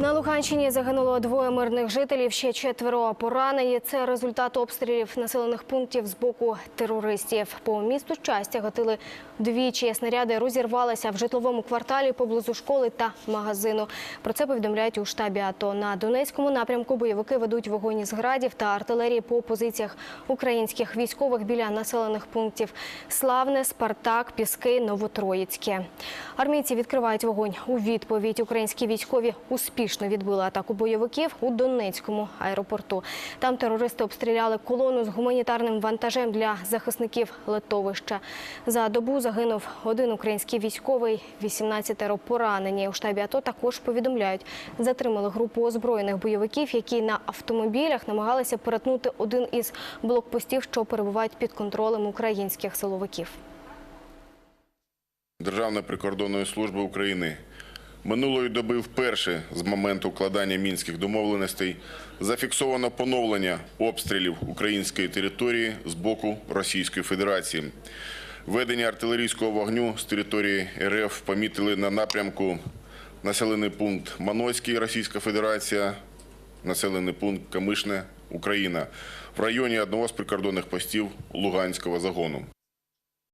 На Луганщині загинуло двоє мирних жителів, ще четверо поранені. Це результат обстрілів населених пунктів з боку терористів. По місту щастя гатили двічі. Снаряди розірвалися в житловому кварталі поблизу школи та магазину. Про це повідомляють у штабі АТО. На Донецькому напрямку бойовики ведуть вогонь із градів та артилерії по позиціях українських військових біля населених пунктів Славне, Спартак, Піски, Новотроїцьке. Армійці відкривають вогонь у відповідь. Українські військові успішно відбили атаку бойовиків у Донецькому аеропорту. Там терористи обстріляли колону з гуманітарним вантажем для захисників литовища. За добу загинув один український військовий, 18 поранені. У штабі АТО також повідомляють, затримали групу озброєних бойовиків, які на автомобілях намагалися перетнути один із блокпостів, що перебувають під контролем українських силовиків. Державної прикордонної служби України минулої доби вперше з моменту укладання мінських домовленостей зафіксовано поновлення обстрілів української території з боку Російської Федерації. Ведення артилерійського вогню з території РФ помітили на напрямку населений пункт Маноський, Російська Федерація, населений пункт Камишне, Україна, в районі одного з прикордонних постів Луганського загону.